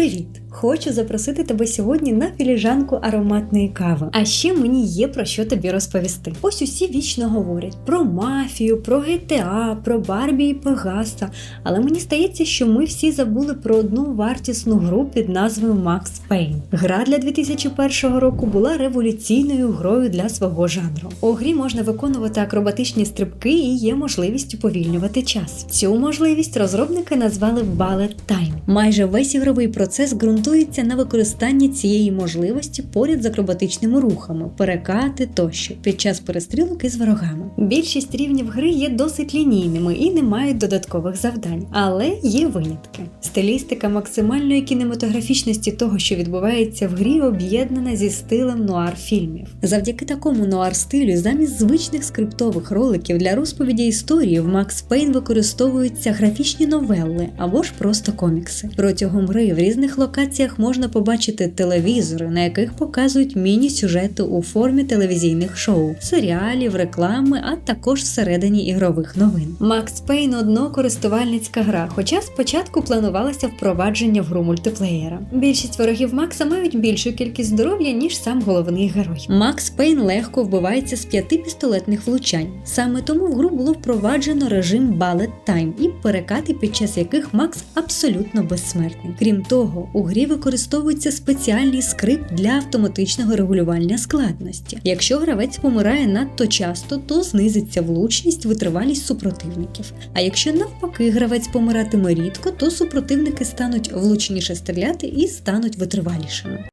Привіт! Хочу запросити тебе сьогодні на філіжанку ароматної кави. А ще мені є про що тобі розповісти. Ось усі вічно говорять про мафію, про GTA, про Барбі і Пегаса. Але мені здається, що ми всі забули про одну вартісну гру під назвою Max Payne. Гра для 2001 року була революційною грою для свого жанру. У грі можна виконувати акробатичні стрибки і є можливість уповільнювати час. Цю можливість розробники назвали Ballet Time. Майже весь ігровий процес ґрунтується на використанні цієї можливості поряд з акробатичними рухами, перекати тощо під час перестрілок із ворогами. Більшість рівнів гри є досить лінійними і не мають додаткових завдань, але є винятки. Стилістика максимальної кінематографічності того, що відбувається в грі, об'єднана зі стилем нуар фільмів. Завдяки такому нуар стилю, замість звичних скриптових роликів для розповіді історії в Max Payne використовуються графічні новели або ж просто комікси. Протягом гри в різних локаціях можна побачити телевізори, на яких показують міні-сюжети у формі телевізійних шоу, серіалів, реклами, а також всередині ігрових новин. Max Payne одно користувальницька гра, хоча спочатку планувалося впровадження в гру мультиплеєра. Більшість ворогів Макса мають більшу кількість здоров'я, ніж сам головний герой. Макс Пейн легко вбивається з п'яти пістолетних влучань. Саме тому в гру було впроваджено режим Ballet Time і перекати, під час яких Макс абсолютно безсмертний. Крім того, у грі використовується спеціальний скрипт для автоматичного регулювання складності. Якщо гравець помирає надто часто, то знизиться влучність, витривалість супротивників. А якщо навпаки гравець помиратиме рідко, то супротивники стануть влучніше стріляти і стануть витривалішими.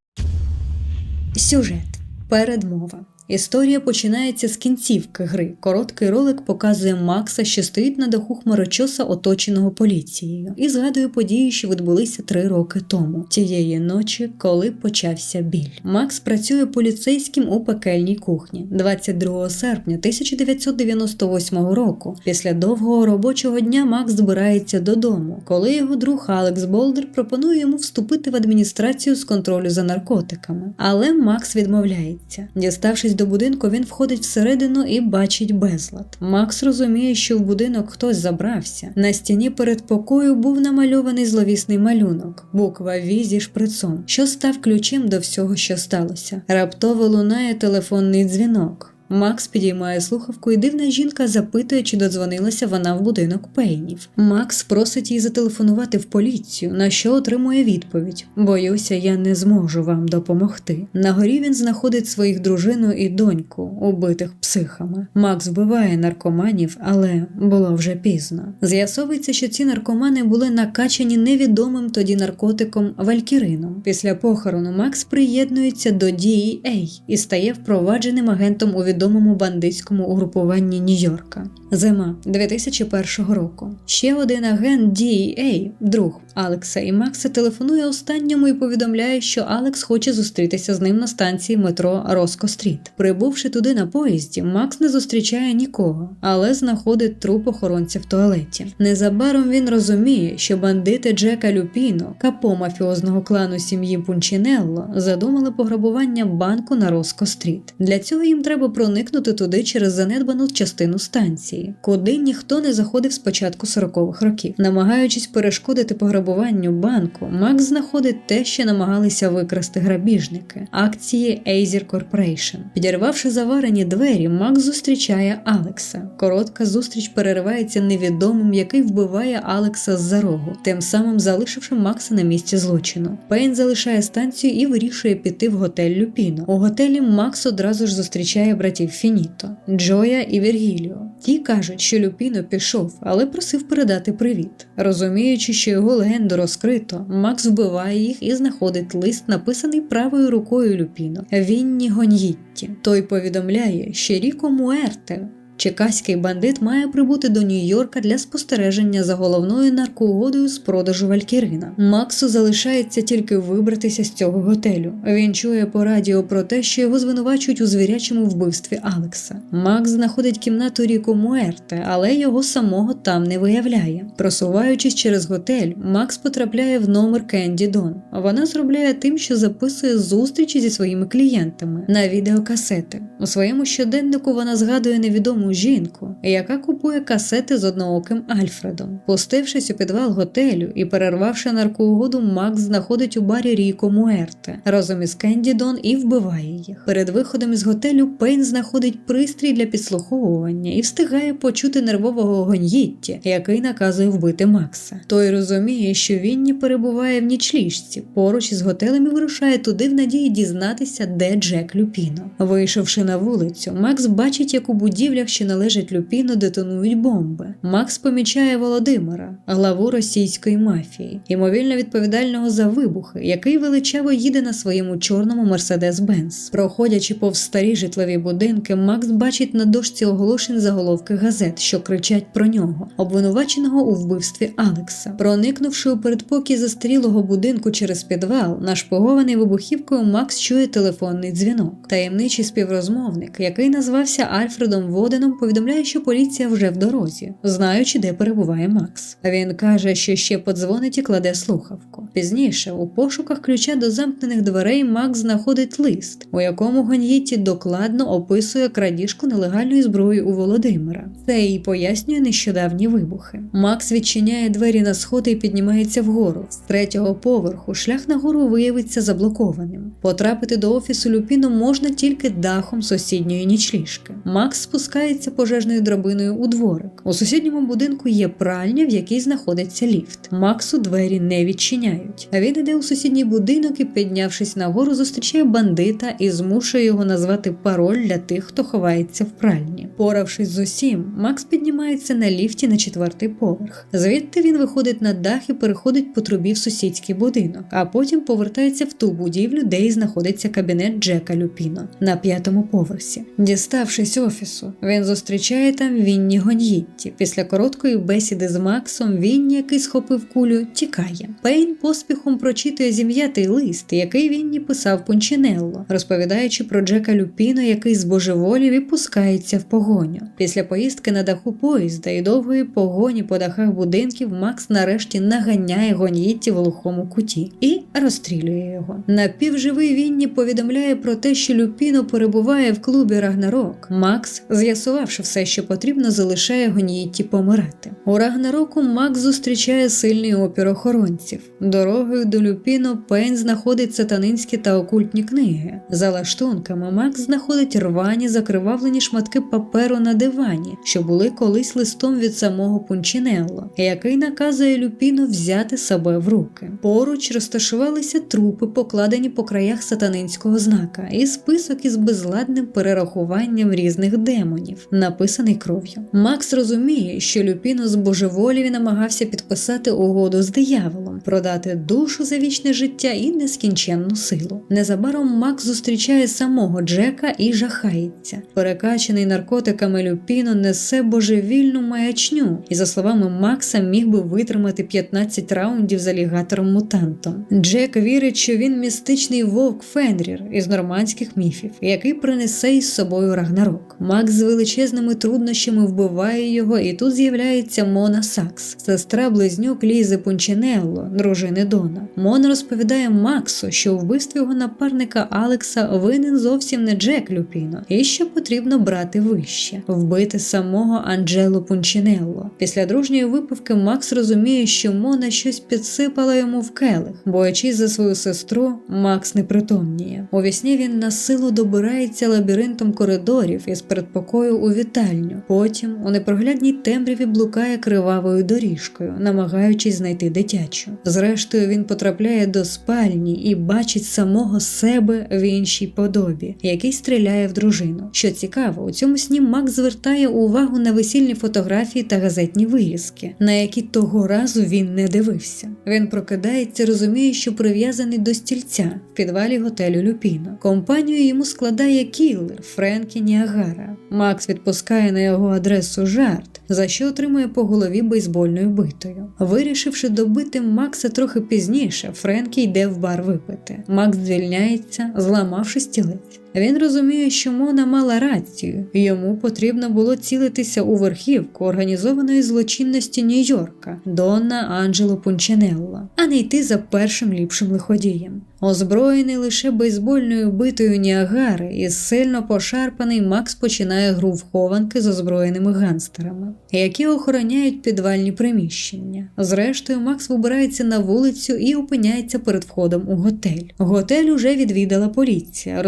Сюжет. Передмова. Історія починається з кінцівки гри. Короткий ролик показує Макса, що стоїть на даху хмарочоса, оточеного поліцією, і згадує події, що відбулися три роки тому, тієї ночі, коли почався біль. Макс працює поліцейським у пекельній кухні 22 серпня 1998 року. Після довгого робочого дня Макс збирається додому, коли його друг Алекс Болдер пропонує йому вступити в адміністрацію з контролю за наркотиками. Але Макс відмовляється. Діставшись до будинку, він входить всередину і бачить безлад. Макс розуміє, що в будинок хтось забрався. На стіні перед покою був намальований зловісний малюнок, буква Ві зі шприцом, що став ключем до всього, що сталося. Раптово лунає телефонний дзвінок. Макс підіймає слухавку, і дивна жінка запитує, чи додзвонилася вона в будинок Пейнів. Макс просить її зателефонувати в поліцію, на що отримує відповідь: Боюся, я не зможу вам допомогти. На горі він знаходить своїх дружину і доньку, убитих психами. Макс вбиває наркоманів, але було вже пізно. З'ясовується, що ці наркомани були накачані невідомим тоді наркотиком Валькірином. Після похорону Макс приєднується до DEA і стає впровадженим агентом у відомому бандитському угрупуванні Нью-Йорка. Зима 2001 року. Ще один агент DEA, друг Алекса і Макса, телефонує останньому і повідомляє, що Алекс хоче зустрітися з ним на станції метро Роско Стріт. Прибувши туди на поїзді, Макс не зустрічає нікого, але знаходить труп охоронця в туалеті. Незабаром він розуміє, що бандити Джека Люпіно, капо мафіозного клану сім'ї Пунчінелло, задумали пограбування банку на Роско Стріт. Для цього їм треба проникнути туди через занедбану частину станції, куди ніхто не заходив з початку 40-х років. Намагаючись перешкодити пограбуванню банку, Макс знаходить те, що намагалися викрасти грабіжники акції Azer Corporation. Підірвавши заварені двері, Макс зустрічає Алекса. Коротка зустріч переривається невідомим, який вбиває Алекса з-за рогу, тим самим залишивши Макса на місці злочину. Пейн залишає станцію і вирішує піти в готель Люпіно. У готелі Макс одразу ж зустрічає братів Фініто, Джоя і Вергіліо. Ті кажуть, що Люпіно пішов, але просив передати привіт. Розуміючи, що його легенду розкрито, Макс вбиває їх і знаходить лист, написаний правою рукою Люпіно Вінні Гоньїтті. Той повідомляє, що Ріко Муерте. Чекаський бандит має прибути до Нью-Йорка для спостереження за головною наркоугодою з продажу Валькірина. Максу залишається тільки вибратися з цього готелю. Він чує по радіо про те, що його звинувачують у звірячому вбивстві Алекса. Макс знаходить кімнату Ріко Муерте, але його самого там не виявляє. Просуваючись через готель, Макс потрапляє в номер Кенді Дон. Вона зробляє тим, що записує зустрічі зі своїми клієнтами на відеокасети. У своєму щоденнику вона згадує невідому йому жінку, яка купує касети з однооким Альфредом. Пустившись у підвал готелю і перервавши наркоугоду, Макс знаходить у барі Ріко Муерте разом із Кенді Дон і вбиває їх. Перед виходом із готелю Пейн знаходить пристрій для підслуховування і встигає почути нервового гоньїтті, який наказує вбити Макса. Той розуміє, що Вінні перебуває в нічліжці поруч із готелем і вирушає туди в надії дізнатися, де Джек Люпіно. Вийшовши на вулицю, Макс бачить, як у будівлях, що належать Люпіно, детонують бомби. Макс помічає Володимира, главу російської мафії, ймовірно відповідального за вибухи, який величаво їде на своєму чорному Мерседес-Бенз. Проходячи повз старі житлові будинки, Макс бачить на дошці оголошень заголовки газет, що кричать про нього, обвинуваченого у вбивстві Алекса. Проникнувши у передпокій застарілого будинку через підвал, нашпигований вибухівкою, Макс чує телефонний дзвінок. Таємничий співрозмовник, який назвався Альфредом Воденом, повідомляє, що поліція вже в дорозі, знаючи, де перебуває Макс. Він каже, що ще подзвонить і кладе слухавку. Пізніше, у пошуках ключа до замкнених дверей, Макс знаходить лист, у якому Ганьєті докладно описує крадіжку нелегальної зброї у Володимира. Це і пояснює нещодавні вибухи. Макс відчиняє двері на сходи і піднімається вгору. З третього поверху шлях нагору виявиться заблокованим. Потрапити до офісу Люпіно можна тільки дахом сусідньої нічліжки. Макс спускається пожежною драбиною у дворик. У сусідньому будинку є пральня, в якій знаходиться ліфт. Максу двері не відчиняють. А він іде у сусідній будинок і, піднявшись нагору, зустрічає бандита і змушує його назвати пароль для тих, хто ховається в пральні. Поравшись з усім, Макс піднімається на ліфті на четвертий поверх. Звідти він виходить на дах і переходить по трубі в сусідський будинок, а потім повертається в ту будівлю, де і знаходиться кабінет Джека Люпіно на п'ятому поверсі. Діставшись офісу, він зустрічає там Вінні Гон'їтті. Після короткої бесіди з Максом Вінні, який схопив кулю, тікає. Пейн поспіхом прочитує зім'ятий лист, який Вінні писав Пунчинелло, розповідаючи про Джека Люпіно, який збожеволів і пускається в погоню. Після поїздки на даху поїзда і довгої погоні по дахах будинків Макс нарешті наганяє Гон'їтті в глухому куті і розстрілює його. Напівживий Вінні повідомляє про те, що Люпіно перебуває в клубі Рагнарок. Макс, з'ясувавши все, що потрібно, залишає Гон'їтті помирати. У Рагнароку Макс зустрічає сильний опір охоронців. Дорогою до Люпіно Пейн знаходить сатанинські та окультні книги. За лаштунками Макс знаходить рвані закривавлені шматки паперу на дивані, що були колись листом від самого Пунчинелло, який наказує Люпіно взяти себе в руки. Поруч розташувалися трупи, покладені по краях сатанинського знака, і список із безладним перерахуванням різних демонів, написаний кров'ю. Макс розуміє, що Люпіно з божеволів намагався підписати угоду з дияволом, продати душу за вічне життя і нескінченну силу. Незабаром Макс зустрічає самого Джека і жахається. Перекачаний наркотиками Люпіно несе божевільну маячню, і за словами Макса, міг би витримати 15 раундів з алігатором-мутантом. Джек вірить, що він містичний вовк Фенрір із нормандських міфів, який принесе із собою Рагнарок. Макс з величезними труднощами вбиває його, і тут з'являється Мона Сакс, сестра близнюк Лізи Пунчинелло, дружини Дона. Мона розповідає Максу, що у вбивстві його напарника Алекса винен зовсім не Джек Люпіно, і що потрібно брати вище вбити самого Анджело Пунчинелло. Після дружньої випивки Макс розуміє, що Мона щось підсипала йому в келих. Боячись за свою сестру, Макс не притомніє. У вісні він на силу добирається лабіринтом коридорів із передпокою у вітальню. Потім у непроглядній темряві блукає кривавою доріжкою, намагаючись знайти дитячу. Зрештою, він потрапляє до спальні і бачить самого себе в іншій подобі, який стріляє в дружину. Що цікаво, у цьому сні Макс звертає увагу на весільні фотографії та газетні вирізки, на які того разу він не дивився. Він прокидається, розуміє, що прив'язаний до стільця в підвалі готелю Люпіно. Компанію йому складає кілер Френкі Ніагара. Макс відпускає на його адресу жарт, за що отримує по голові бейсбольною битою. Вирішивши добити Макса трохи пізніше, Френкі йде в бар випити. Макс звільняється, зламавши стілець. Він розуміє, що Мона мала рацію, йому потрібно було цілитися у верхівку організованої злочинності Нью-Йорка Донна Анджело Пунченелло, а не йти за першим ліпшим лиходієм. Озброєний лише бейсбольною битою Ніагари і сильно пошарпаний Макс починає гру в хованки з озброєними ганстерами, які охороняють підвальні приміщення. Зрештою, Макс вибирається на вулицю і опиняється перед входом у готель. Готель уже відвідала поліція,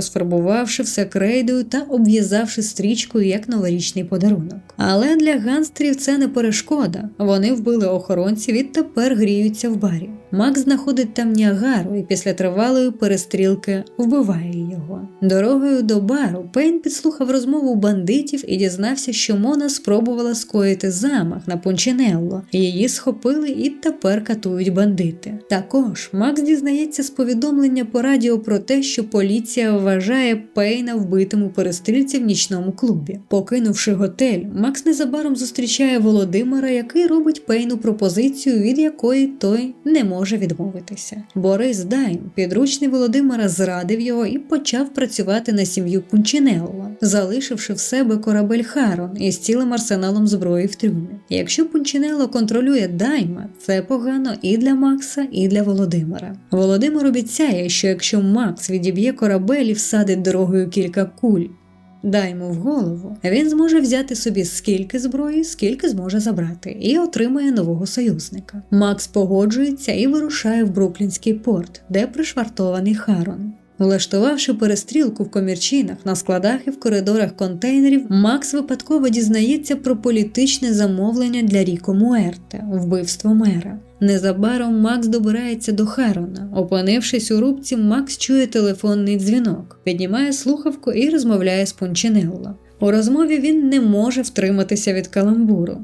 розфарбувавши все крейдою та обв'язавши стрічкою як новорічний подарунок. Але для ганстерів це не перешкода. Вони вбили охоронців і тепер гріються в барі. Макс знаходить там Ніагару і після тривалої перестрілки вбиває його. Дорогою до бару Пейн підслухав розмову бандитів і дізнався, що Мона спробувала скоїти замах на Пунчинелло. Її схопили і тепер катують бандити. Також Макс дізнається з повідомлення по радіо про те, що поліція вважає Пейна вбитим у перестрілці в нічному клубі. Покинувши готель, Макс незабаром зустрічає Володимира, який робить Пейну пропозицію, від якої той не може відмовитися. Борис Дайм, підручний Володимира, зрадив його і почав працювати на сім'ю Пунчинелло, залишивши в себе корабель Харон із цілим арсеналом зброї в трюмі. Якщо Пунчинелло контролює Дайма, це погано і для Макса, і для Володимира. Володимир обіцяє, що якщо Макс відіб'є корабель і всадить дорогою кілька куль. Даймо в голову, він зможе взяти собі скільки зброї, скільки зможе забрати, і отримає нового союзника. Макс погоджується і вирушає в Бруклінський порт, де пришвартований Харон. Влаштувавши перестрілку в комірчинах на складах і в коридорах контейнерів, Макс випадково дізнається про політичне замовлення для Ріко Муерте вбивство мера. Незабаром Макс добирається до Харона. Опинившись у рубці, Макс чує телефонний дзвінок, піднімає слухавку і розмовляє з Пончинелло. У розмові він не може втриматися від каламбуру.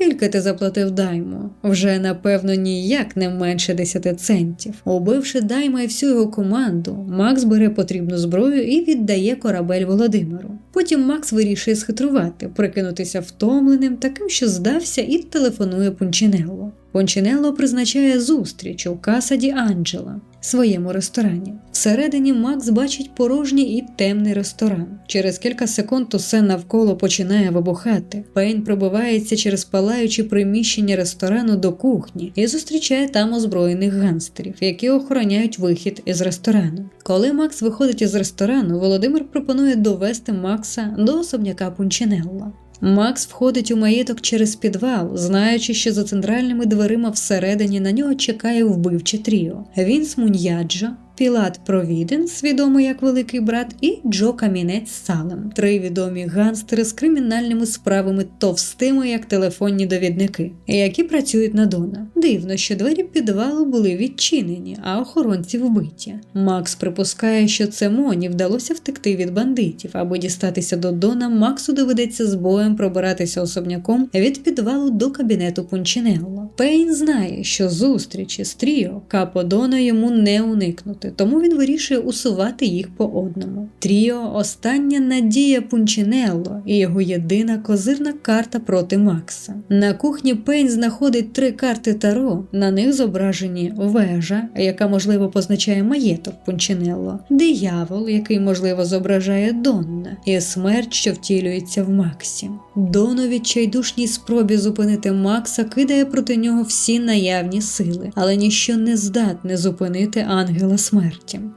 Скільки ти заплатив Дайму? Вже напевно ніяк не менше 10 центів. Убивши Дайма і всю його команду, Макс бере потрібну зброю і віддає корабель Володимиру. Потім Макс вирішує схитрувати, прикинутися втомленим, таким, що здався, і телефонує Пунчинелло. Пончинелло призначає зустріч у Касаді Анджела своєму ресторані. Всередині Макс бачить порожній і темний ресторан. Через кілька секунд усе навколо починає вибухати. Пейн пробивається через палаючі приміщення ресторану до кухні і зустрічає там озброєних ганстерів, які охороняють вихід із ресторану. Коли Макс виходить із ресторану, Володимир пропонує довести Макса до особняка Пунчинелла. Макс входить у маєток через підвал, знаючи, що за центральними дверима всередині на нього чекає вбивче тріо. Він з Муньяджа, Пілат Провіденс, відомий як Великий Брат, і Джо Камінець Салем, три відомі ганстери з кримінальними справами товстими, як телефонні довідники, які працюють на Дона. Дивно, що двері підвалу були відчинені, а охоронці вбиті. Макс припускає, що це Моні вдалося втекти від бандитів, аби дістатися до Дона. Максу доведеться з боєм пробиратися особняком від підвалу до кабінету Пунчинелло. Пейн знає, що зустрічі з Тріо Капо Дона йому не уникнути тому він вирішує усувати їх по одному. Тріо остання надія Пунчинелло і його єдина козирна карта проти Макса. На кухні Пейн знаходить три карти Таро. На них зображені вежа, яка можливо позначає маєток Пунчинелло, диявол, який можливо зображає Донна, і смерть, що втілюється в Максі. Дон у відчайдушній спробі зупинити Макса кидає проти нього всі наявні сили, але ніщо не здатне зупинити ангела смерті.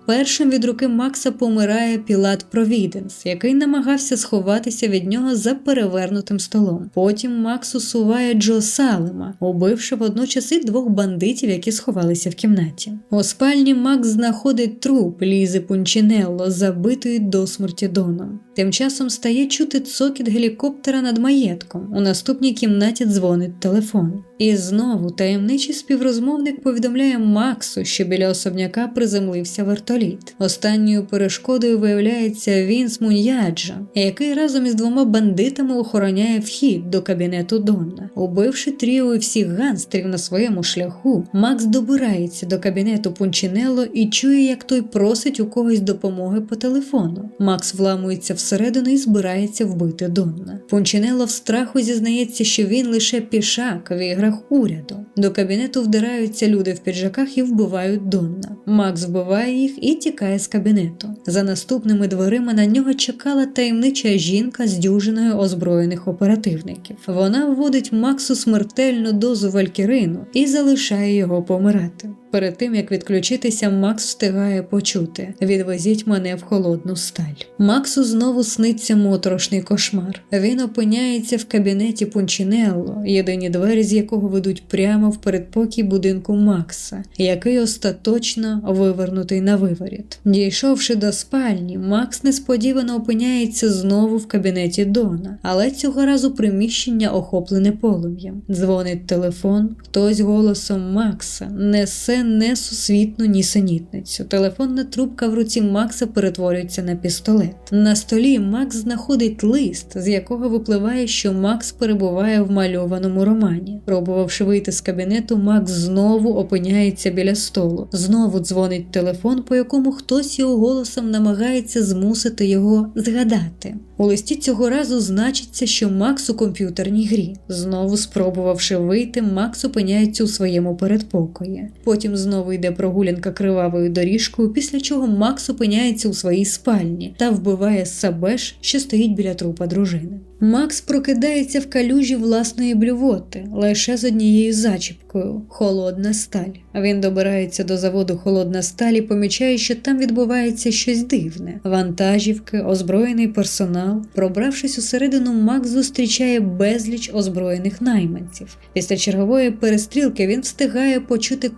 Першим від руки Макса помирає Пілат Провіденс, який намагався сховатися від нього за перевернутим столом. Потім Макс усуває Джо Салема, убивши водночас і двох бандитів, які сховалися в кімнаті. У спальні Макс знаходить труп Лізи Пунчинелло, забитої до смерті Доном. Тим часом стає чути цокіт гелікоптера над маєтком. У наступній кімнаті дзвонить телефон. І знову таємничий співрозмовник повідомляє Максу, що біля особняка приземлився вертоліт. Останньою перешкодою виявляється Вінс Муньяджа, який разом із двома бандитами охороняє вхід до кабінету Донна. Убивши тріо всіх ганстерів на своєму шляху, Макс добирається до кабінету Пунчинелло і чує, як той просить у когось допомоги по телефону. Макс вламується всередину і збирається вбити Донна. Пунчинелло в страху зізнається, що він лише пішак, віграв офіцерах уряду. До кабінету вдираються люди в піджаках і вбивають Донна. Макс вбиває їх і тікає з кабінету. За наступними дверима на нього чекала таємнича жінка з дюжиною озброєних оперативників. Вона вводить Максу смертельну дозу валькірину і залишає його помирати. Перед тим як відключитися, Макс встигає почути: відвезіть мене в холодну сталь. Максу знову сниться моторошний кошмар. Він опиняється в кабінеті Пунчинелло, єдині двері з якого ведуть прямо в передпокій будинку Макса, який остаточно вивернутий на виворіт. Дійшовши до спальні, Макс несподівано опиняється знову в кабінеті Дона, але цього разу приміщення охоплене полум'ям. Дзвонить телефон, хтось голосом Макса несе несусвітну нісенітницю. Телефонна трубка в руці Макса перетворюється на пістолет. На столі Макс знаходить лист, з якого випливає, що Макс перебуває в мальованому романі. Пробувавши вийти з кабінету, Макс знову опиняється біля столу. Знову дзвонить телефон, по якому хтось його голосом намагається змусити його згадати. У листі цього разу значиться, що Макс у комп'ютерній грі. Знову спробувавши вийти, Макс опиняється у своєму передпокої. Потім знову йде прогулянка кривавою доріжкою, після чого Макс опиняється у своїй спальні та вбиває Сабеш, що стоїть біля трупа дружини. Макс прокидається в калюжі власної блювоти лише з однією зачіпкою холодна сталь. Він добирається до заводу Холодна сталь і помічає, що там відбувається щось дивне: вантажівки, озброєний персонал. Пробравшись усередину, Макс зустрічає безліч озброєних найманців. Після чергової перестрілки він встигає почути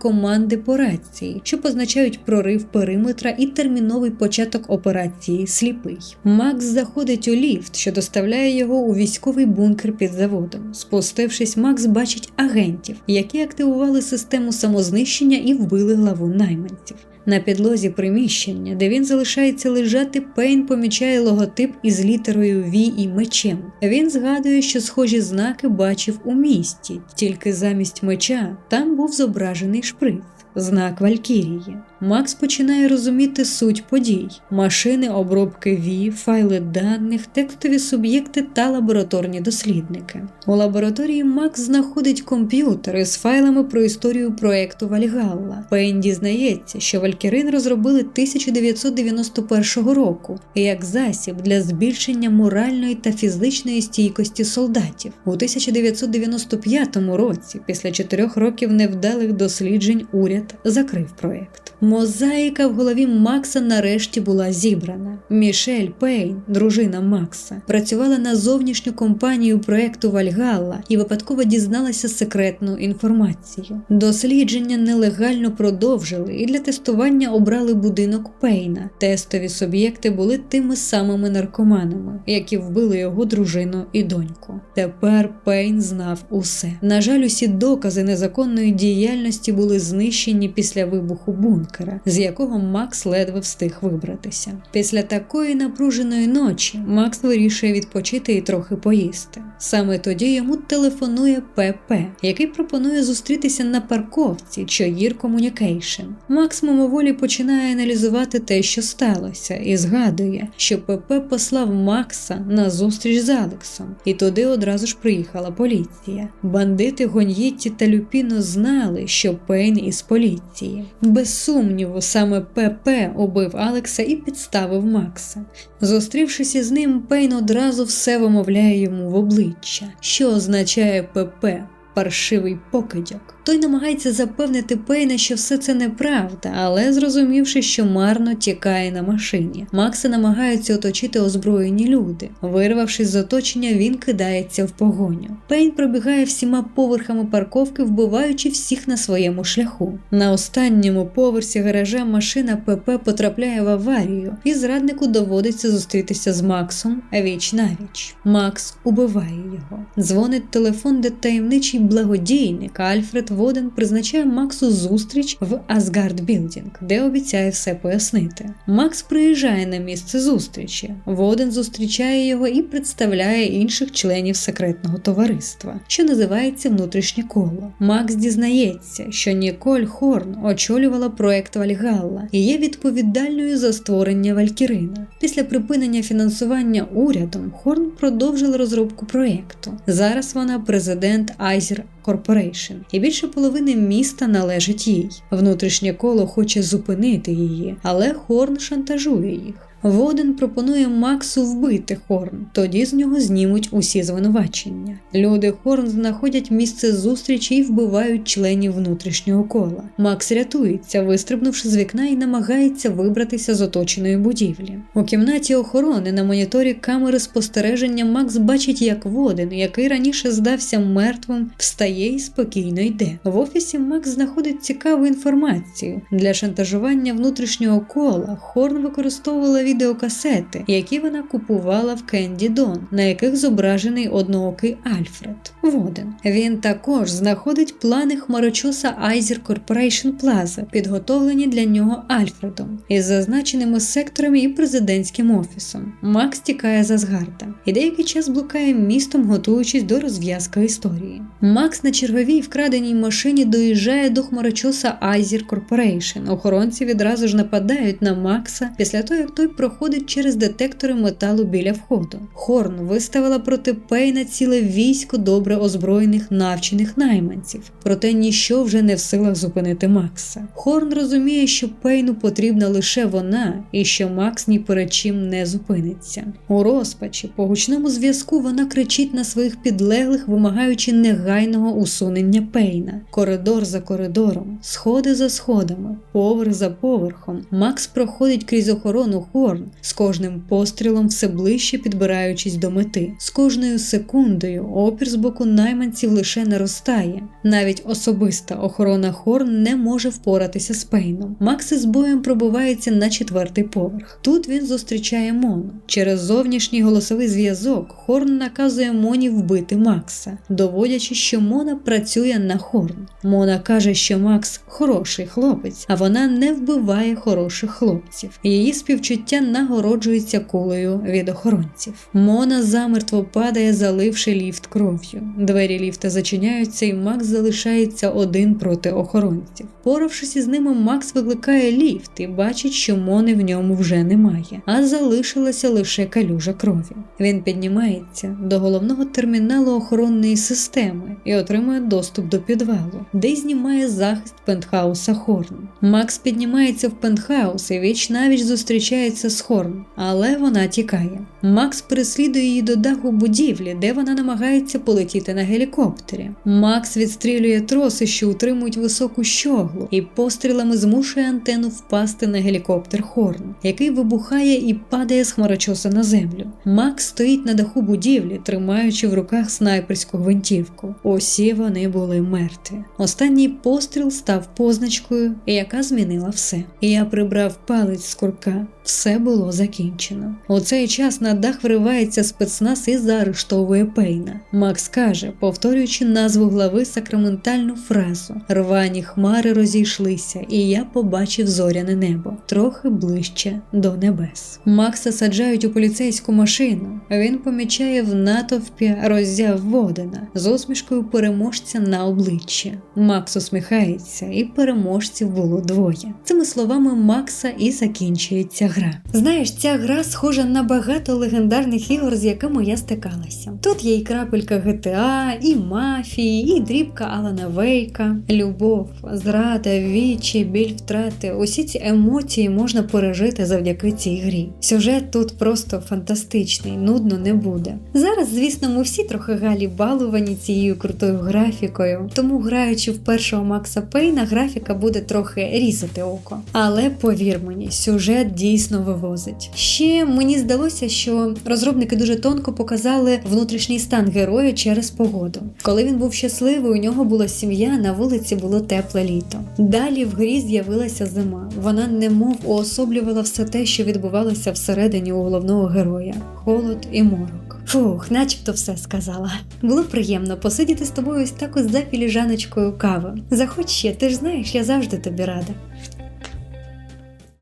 команди по рації, що позначають прорив периметра і терміновий початок операції Сліпий. Макс заходить у ліфт, що доставляє його у військовий бункер під заводом. Спустившись, Макс бачить агентів, які активували систему самознищення і вбили главу найманців. На підлозі приміщення, де він залишається лежати, Пейн помічає логотип із літерою V і мечем. Він згадує, що схожі знаки бачив у місті, тільки замість меча там був зображений шприц. Знак Валькірії. Макс починає розуміти суть подій: машини, обробки ВІ, файли даних, текстові суб'єкти та лабораторні дослідники. У лабораторії Макс знаходить комп'ютери з файлами про історію проекту Вальгалла. Пейн дізнається, що Валькірин розробили 1991 року як засіб для збільшення моральної та фізичної стійкості солдатів. У 1995 році, після чотирьох років невдалих досліджень, уряд закрив проект. Мозаїка в голові Макса нарешті була зібрана. Мішель Пейн, дружина Макса, працювала на зовнішню компанію проекту Вальгалла і випадково дізналася секретну інформацію. Дослідження нелегально продовжили і для тестування обрали будинок Пейна. Тестові суб'єкти були тими самими наркоманами, які вбили його дружину і доньку. Тепер Пейн знав усе. На жаль, усі докази незаконної діяльності були знищені після вибуху бункера, з якого Макс ледве встиг вибратися. Після такої напруженої ночі Макс вирішує відпочити і трохи поїсти. Саме тоді йому телефонує ПП, який пропонує зустрітися на парковці Чоїр Communication. Макс мимоволі починає аналізувати те, що сталося, і згадує, що ПП послав Макса на зустріч з Алексом, і туди одразу ж приїхала поліція. Бандити Гон'єтті та Люпіно знали, що Пейн із поліції. Без сумніву, саме ПП убив Алекса і підставив Макса. Зустрівшись із ним, Пейн одразу все вимовляє йому в обличчя, що означає ПП паршивий покидьок. Той намагається запевнити Пейна, що все це неправда, але зрозумівши, що марно тікає на машині. Макса намагаються оточити озброєні люди. Вирвавшись з оточення, він кидається в погоню. Пейн пробігає всіма поверхами парковки, вбиваючи всіх на своєму шляху. На останньому поверсі гаража машина ПП потрапляє в аварію, і зраднику доводиться зустрітися з Максом віч навіч. Макс убиває його. Дзвонить телефон, де таємничий благодійник Альфред Воден призначає Максу зустріч в Асгард Білдінг, де обіцяє все пояснити. Макс приїжджає на місце зустрічі. Воден зустрічає його і представляє інших членів секретного товариства, що називається внутрішнє коло. Макс дізнається, що Ніколь Хорн очолювала проект Вальгалла і є відповідальною за створення Валькірина. Після припинення фінансування урядом Хорн продовжила розробку проекту. Зараз вона президент Айзер Corporation, і більше половини міста належить їй. Внутрішнє коло хоче зупинити її, але Хорн шантажує їх. Воден пропонує Максу вбити Хорн, тоді з нього знімуть усі звинувачення. Люди Хорн знаходять місце зустрічі і вбивають членів внутрішнього кола. Макс рятується, вистрибнувши з вікна і намагається вибратися з оточеної будівлі. У кімнаті охорони на моніторі камери спостереження Макс бачить, як Воден, який раніше здався мертвим, встає і спокійно йде. В офісі Макс знаходить цікаву інформацію для шантажування внутрішнього кола. Хорн використовувала відеокасети, які вона купувала в Кенді Дон, на яких зображений одноокий Альфред. Воден. Він також знаходить плани хмарочоса Айзер Corporation Plaza, підготовлені для нього Альфредом, із зазначеними секторами і президентським офісом. Макс тікає з Асгарда і деякий час блукає містом, готуючись до розв'язки історії. Макс на черговій вкраденій машині доїжджає до хмарочоса Айзер Corporation. Охоронці відразу ж нападають на Макса після того, як той проходить через детектори металу біля входу. Хорн виставила проти Пейна ціле військо добре озброєних навчених найманців, проте ніщо вже не в силах зупинити Макса. Хорн розуміє, що Пейну потрібна лише вона, і що Макс ні перед чим не зупиниться. У розпачі по гучному зв'язку вона кричить на своїх підлеглих, вимагаючи негайного усунення Пейна. Коридор за коридором, сходи за сходами, поверх за поверхом. Макс проходить крізь охорону Хорн, з кожним пострілом все ближче підбираючись до мети. З кожною секундою опір з боку найманців лише наростає. Навіть особиста охорона Хорн не може впоратися з Пейном. Макс із боєм пробувається на четвертий поверх. Тут він зустрічає Мону. Через зовнішній голосовий зв'язок Хорн наказує Моні вбити Макса, доводячи, що Мона працює на Хорн. Мона каже, що Макс хороший хлопець, а вона не вбиває хороших хлопців. Її співчуття нагороджується кулею від охоронців. Мона замертво падає, заливши ліфт кров'ю. Двері ліфта зачиняються, і Макс залишається один проти охоронців. Поравшись із ними, Макс викликає ліфт і бачить, що Мони в ньому вже немає, а залишилася лише калюжа крові. Він піднімається до головного терміналу охоронної системи і отримує доступ до підвалу, де знімає захист пентхауса Хорн. Макс піднімається в пентхаус і віч навіч зустрічається з Хорн, але вона тікає. Макс переслідує її до даху будівлі, де вона намагається полетіти на гелікоптері. Макс відстрілює троси, що утримують високу щоглу, і пострілами змушує антенну впасти на гелікоптер Хорн, який вибухає і падає з хмарочоса на землю. Макс стоїть на даху будівлі, тримаючи в руках снайперську гвинтівку. Усі вони були мертві. Останній постріл став позначкою, яка змінила все. Я прибрав палець з курка. Все було закінчено. У цей час на дах вривається спецназ і заарештовує Пейна. Макс каже, повторюючи назву глави сакраментальну фразу: рвані хмари розійшлися, і я побачив зоряне небо трохи ближче до небес. Макса саджають у поліцейську машину. Він помічає в натовпі роззяв Водена з усмішкою переможця на обличчі. Макс усміхається, і переможців було двоє. Цими словами Макса і закінчується гра. Знаєш, ця гра схожа на багато легендарних ігор, з якими я стикалася. Тут є і крапелька GTA, і мафії, і дрібка Алана Вейка, любов, зрада, вічі, біль втрати. Усі ці емоції можна пережити завдяки цій грі. Сюжет тут просто фантастичний, нудно не буде. Зараз, звісно, ми всі трохи галі балувані цією крутою графікою, тому граючи в першого Макса Пейна, графіка буде трохи різати око. Але повір мені, сюжет дійсно вивозить. Ще мені здалося, що розробники дуже тонко показали внутрішній стан героя через погоду. Коли він був щасливий, у нього була сім'я, на вулиці було тепле літо. Далі в грі з'явилася зима. Вона немов уособлювала все те, що відбувалося всередині у головного героя: холод і морок. Фух, начебто все сказала. Було приємно посидіти з тобою ось так ось за філіжаночкою кави. Заходь ще, ти ж знаєш, я завжди тобі рада.